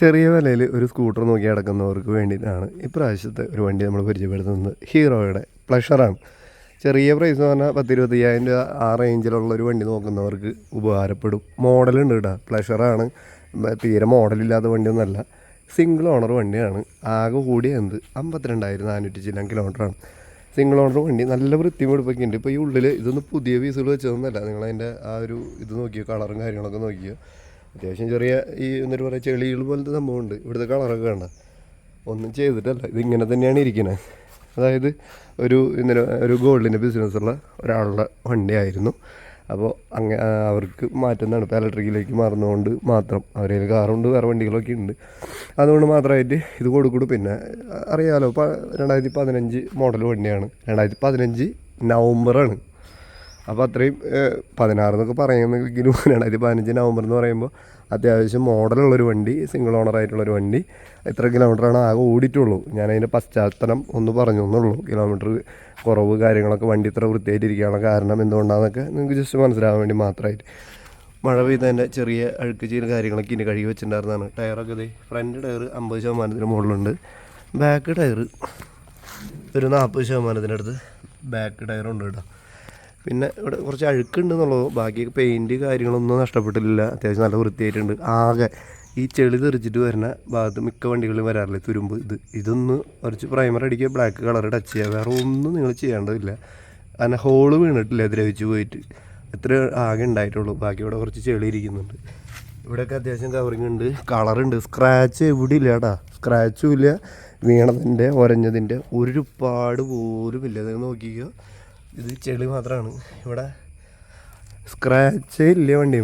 ചെറിയ വിലയിൽ ഒരു സ്കൂട്ടർ നോക്കി നടക്കുന്നവർക്ക് വേണ്ടിയിട്ടാണ് ഇപ്രാവശ്യത്തെ ഒരു വണ്ടി നമ്മൾ പരിചയപ്പെടുത്തുന്നത്. ഹീറോയുടെ പ്ലഷറാണ്. ചെറിയ പ്രൈസ് എന്ന് പറഞ്ഞാൽ പത്ത് ഇരുപത്തയ്യായിരം രൂപ ആ റേഞ്ചിലുള്ള ഒരു വണ്ടി നോക്കുന്നവർക്ക് ഉപകാരപ്പെടും. മോഡലുണ്ട് കേട്ടോ. പ്ലഷറാണ് തീരെ മോഡലില്ലാത്ത വണ്ടിയൊന്നുമല്ല. സിംഗിൾ ഓണർ വണ്ടിയാണ്. ആകെ കൂടിയ എന്ത്? അമ്പത്തിരണ്ടായിരം നാനൂറ്റി ചില്ലാൻ കിലോമീറ്ററാണ് സിംഗിൾ ഓണർ വണ്ടി നല്ല വൃത്തിയും വെടുപ്പൊക്കെ ഉണ്ട്. ഇപ്പോൾ ഈ ഉള്ളിൽ ഇതൊന്നും പുതിയ പീസുകൾ വെച്ചതൊന്നുമല്ല. നിങ്ങളതിന്റെ ആ ഒരു ഇത് നോക്കിയോ കളറും കാര്യങ്ങളൊക്കെ നോക്കിയോ? അത്യാവശ്യം ചെറിയ ഈ എന്നിട്ട് പറയുക ചെളികൾ പോലത്തെ സംഭവമുണ്ട്. ഇവിടുത്തെ കളറൊക്കെ വേണ്ട ഒന്നും ചെയ്തിട്ടല്ല. ഇതിങ്ങനെ തന്നെയാണ് ഇരിക്കുന്നത് അതായത് ഒരു ഇന്നലെ ഒരു ഗോൾഡിന്റെ ബിസിനസ്സുള്ള ഒരാളുടെ വണ്ടിയായിരുന്നു. അപ്പോൾ അങ്ങ അവർക്ക് മാറ്റുന്നതാണ്. ഇപ്പോൾ ഇലക്ട്രിക്കിലേക്ക് മാറുന്നതുകൊണ്ട് മാത്രം അവരെ കാറുണ്ട് വേറെ വണ്ടികളൊക്കെ ഉണ്ട്. അതുകൊണ്ട് മാത്രമായിട്ട് ഇത് കൊടുക്കുള്ളൂ. പിന്നെ അറിയാമല്ലോ ഇപ്പോൾ രണ്ടായിരത്തി പതിനഞ്ച് മോഡൽ വണ്ടിയാണ്. രണ്ടായിരത്തി പതിനഞ്ച് നവംബറാണ്. അപ്പോൾ അത്രയും പതിനാറ് എന്നൊക്കെ പറയുന്നെങ്കിലും രണ്ടായിരത്തി പതിനഞ്ച് നവംബർ എന്ന് പറയുമ്പോൾ അത്യാവശ്യം മോഡലുള്ളൊരു വണ്ടി സിംഗിൾ ഓണർ ഓണറായിട്ടുള്ളൊരു വണ്ടി. എത്ര കിലോമീറ്ററാണ് ആകെ ഓടിയിട്ടുള്ളൂ. ഞാൻ അതിന്റെ പശ്ചാത്തലം ഒന്ന് പറഞ്ഞു എന്നുള്ളൂ കിലോമീറ്റർ കുറവ് കാര്യങ്ങളൊക്കെ വണ്ടി ഇത്ര വൃത്തിയായിട്ടിരിക്കാനുള്ള കാരണം എന്തുകൊണ്ടാണെന്നൊക്കെ നിങ്ങൾക്ക് ജസ്റ്റ് മനസ്സിലാവാൻ വേണ്ടി മാത്രമായിട്ട്. മഴ പെയ്തതിന്റെ ചെറിയ അഴുക്ക് ചെയ്യുന്ന കാര്യങ്ങളൊക്കെ ഇനി കഴുകി വെച്ചിട്ടുണ്ടായിരുന്നതാണ്. ടയറൊക്കെ ഇതേ ഫ്രണ്ട് ടയർ അമ്പത് ശതമാനത്തിന് മുകളിലുണ്ട്. ബാക്ക് ടയർ ഒരു നാൽപ്പത് ശതമാനത്തിനടുത്ത് ബാക്ക് ടയറുണ്ട് കേട്ടോ. പിന്നെ ഇവിടെ കുറച്ച് അഴുക്കുണ്ട് എന്നുള്ളത് ബാക്കി പെയിന്റ് കാര്യങ്ങളൊന്നും നഷ്ടപ്പെട്ടില്ല അത്യാവശ്യം നല്ല വൃത്തിയായിട്ടുണ്ട്. ആകെ ഈ ചെളി തെറിച്ചിട്ട് വരുന്ന ഭാഗത്ത് മിക്ക വണ്ടികളിലും വരാറില്ല തുരുമ്പ്? ഇത് ഇതൊന്ന് കുറച്ച് പ്രൈമർ അടിക്കുക ബ്ലാക്ക് കളർ ടച്ച് ചെയ്യുക. വേറെ ഒന്നും നിങ്ങൾ ചെയ്യേണ്ടതില്ല. കാരണം ഹോൾ വീണിട്ടില്ല ദ്രവിച്ച് പോയിട്ട്. എത്ര ആകെ ഉണ്ടായിട്ടുള്ളൂ. ബാക്കി ഇവിടെ കുറച്ച് ചെളി ഇരിക്കുന്നുണ്ട്. ഇവിടെയൊക്കെ അത്യാവശ്യം കവറിങ് ഉണ്ട്. കളറുണ്ട് സ്ക്രാച്ച് എവിടെ ഇല്ല കേട്ടാ സ്ക്രാച്ചും ഇല്ല. വീണതിന്റെ ഒരഞ്ഞതിന്റെ ഒരുപാട് പോലും ഇല്ല. നിങ്ങൾ നോക്കിക്കോ. ഇത് ചെളി മാത്രമാണ് ഇവിടെ സ്ക്രാച്ച് ഇല്ല വണ്ടി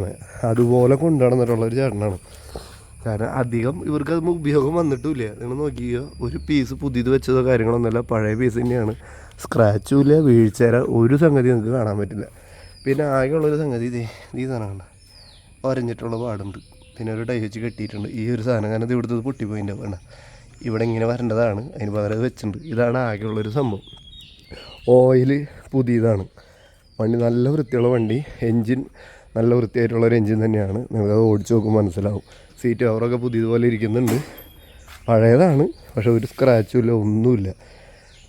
അതുപോലെ കൊണ്ടുനടന്നിട്ടുള്ള ഒരു ചേട്ടനാണ്. കാരണം അധികം ഇവർക്ക് അത് ഉപയോഗം വന്നിട്ടുമില്ല. നിങ്ങൾ നോക്കിയോ ഒരു പീസ് പുതിയത് വെച്ചതോ കാര്യങ്ങളൊന്നുമല്ല. പഴയ പീസ് തന്നെയാണ്. സ്ക്രാച്ചും ഇല്ല വീഴ്ചര ഒരു സംഗതി നിങ്ങൾക്ക് കാണാൻ പറ്റില്ല. പിന്നെ ആകെയുള്ളൊരു സംഗതി ഇതേ. ഈ സാധനം കണ്ട? ഒരഞ്ഞിട്ടുള്ള പാടുണ്ട്. പിന്നെ ഒരു ടൈ വെച്ച് കെട്ടിയിട്ടുണ്ട്. ഈ ഒരു സാധനം കാരണം ഇത് ഇവിടുത്തെ പൊട്ടിപ്പോയിന്റെ വേണ്ട. ഇവിടെ ഇങ്ങനെ വരേണ്ടതാണ്. അതിന് പകരം വെച്ചിട്ടുണ്ട്. ഇതാണ് ആകെയുള്ളൊരു സംഭവം. ഓയിൽ പുതിയതാണ്. വണ്ടി നല്ല വൃത്തിയുള്ള വണ്ടി. എൻജിൻ നല്ല വൃത്തിയായിട്ടുള്ള ഒരു എൻജിൻ തന്നെയാണ്. നിങ്ങൾക്കത് ഓടിച്ചു നോക്കുമ്പോൾ മനസ്സിലാവും. സീറ്റ് കവറൊക്കെ പുതിയതുപോലെ ഇരിക്കുന്നുണ്ട്. പഴയതാണ് പക്ഷെ ഒരു സ്ക്രാച്ചും ഇല്ല ഒന്നുമില്ല.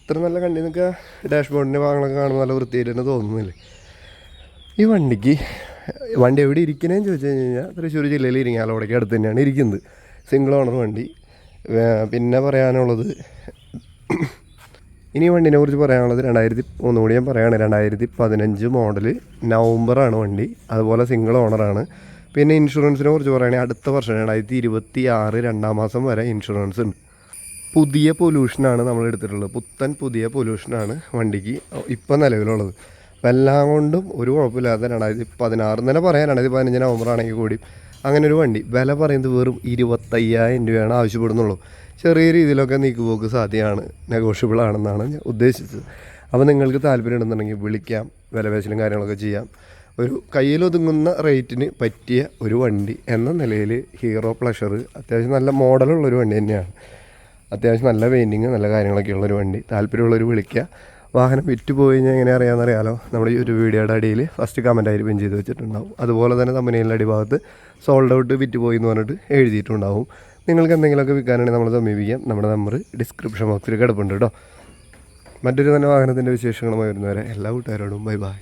ഇത്ര നല്ല കണ്ടി നിങ്ങൾക്ക് ഡാഷ്ബോർഡിന്റെ ഭാഗങ്ങളൊക്കെ കാണുമ്പോൾ നല്ല വൃത്തിയായിട്ട് തന്നെ തോന്നുന്നില്ലേ? ഈ വണ്ടിക്ക് വണ്ടി എവിടെ ഇരിക്കണേന്ന് ചോദിച്ചു കഴിഞ്ഞ് കഴിഞ്ഞാൽ തൃശ്ശൂർ ജില്ലയിൽ ഇരിങ്ങാലോടേക്ക് അടുത്ത് തന്നെയാണ് ഇരിക്കുന്നത്. സിംഗിൾ ഓണർ വണ്ടി. പിന്നെ പറയാനുള്ളത് ഇനി വണ്ടിനെ കുറിച്ച് പറയാനുള്ളത് രണ്ടായിരത്തി ഒന്നുകൂടി ഞാൻ പറയുകയാണ്. രണ്ടായിരത്തി പതിനഞ്ച് മോഡൽ നവംബറാണ് വണ്ടി. അതുപോലെ സിംഗിൾ ഓണറാണ് പിന്നെ ഇൻഷുറൻസിനെ കുറിച്ച് പറയുകയാണെങ്കിൽ അടുത്ത വർഷം രണ്ടായിരത്തി ഇരുപത്തി ആറ് രണ്ടാം മാസം വരെ ഇൻഷുറൻസ് ഉണ്ട്. പുതിയ പൊല്യൂഷനാണ് നമ്മൾ എടുത്തിട്ടുള്ളത്. പുത്തൻ പുതിയ പൊല്യൂഷനാണ് വണ്ടിക്ക് ഇപ്പം നിലവിലുള്ളത്. അപ്പം എല്ലാം കൊണ്ടും ഒരു കുഴപ്പമില്ലാതെ രണ്ടായിരത്തി പതിനാറ് തന്നെ പറയാം. രണ്ടായിരത്തി പതിനഞ്ച് നവംബർ ആണെങ്കിൽ കൂടി അങ്ങനെ ഒരു വണ്ടി. വില പറയുന്നത് വെറും ഇരുപത്തയ്യായിരം രൂപയാണ് ആവശ്യപ്പെടുന്നുള്ളൂ. ചെറിയ രീതിയിലൊക്കെ നീക്കുപോക്ക് സാധ്യമാണ്. നെഗോഷ്യബിൾ ആണെന്നാണ് ഞാൻ ഉദ്ദേശിച്ചത്. അപ്പോൾ നിങ്ങൾക്ക് താല്പര്യം ഉണ്ടെന്നുണ്ടെങ്കിൽ വിളിക്കാം വിലപേശലും കാര്യങ്ങളൊക്കെ ചെയ്യാം. ഒരു കയ്യിലൊതുങ്ങുന്ന റേറ്റിന് പറ്റിയ ഒരു വണ്ടി എന്ന നിലയിൽ ഹീറോ പ്ലഷർ അത്യാവശ്യം നല്ല മോഡലുള്ളൊരു വണ്ടി തന്നെയാണ്. അത്യാവശ്യം നല്ല പെയിന്റിങ് നല്ല കാര്യങ്ങളൊക്കെ ഉള്ളൊരു വണ്ടി. താല്പര്യമുള്ളവർ വിളിക്കുക. വാഹനം വിറ്റ് പോയി കഴിഞ്ഞാൽ എങ്ങനെ അറിയാമെന്നറിയാലോ നമ്മൾ ഈ ഒരു വീഡിയോയുടെ അടിയിൽ ഫസ്റ്റ് കമന്റ് ആയിട്ട് പിൻ ചെയ്ത് വെച്ചിട്ടുണ്ടാവും. അതുപോലെ തന്നെ തമ്പനയിലെ അടിഭാഗത്ത് സോൾഡ് ഔട്ട് വിറ്റ് പോയി എന്ന് പറഞ്ഞിട്ട് എഴുതിയിട്ടുണ്ടാവും. നിങ്ങൾക്ക് എന്തെങ്കിലുമൊക്കെ വിൽക്കാനാണെങ്കിൽ നമ്മൾ സമീപിക്കാം. നമ്മുടെ നമ്പർ ഡിസ്ക്രിപ്ഷൻ ബോക്സിൽ കിടപ്പുണ്ട് കേട്ടോ മറ്റൊരു തന്നെ വാഹനത്തിന്റെ വിശേഷങ്ങളുമായി വരുന്നവരെ എല്ലാ കൂട്ടുകാരോടും ബൈ ബൈ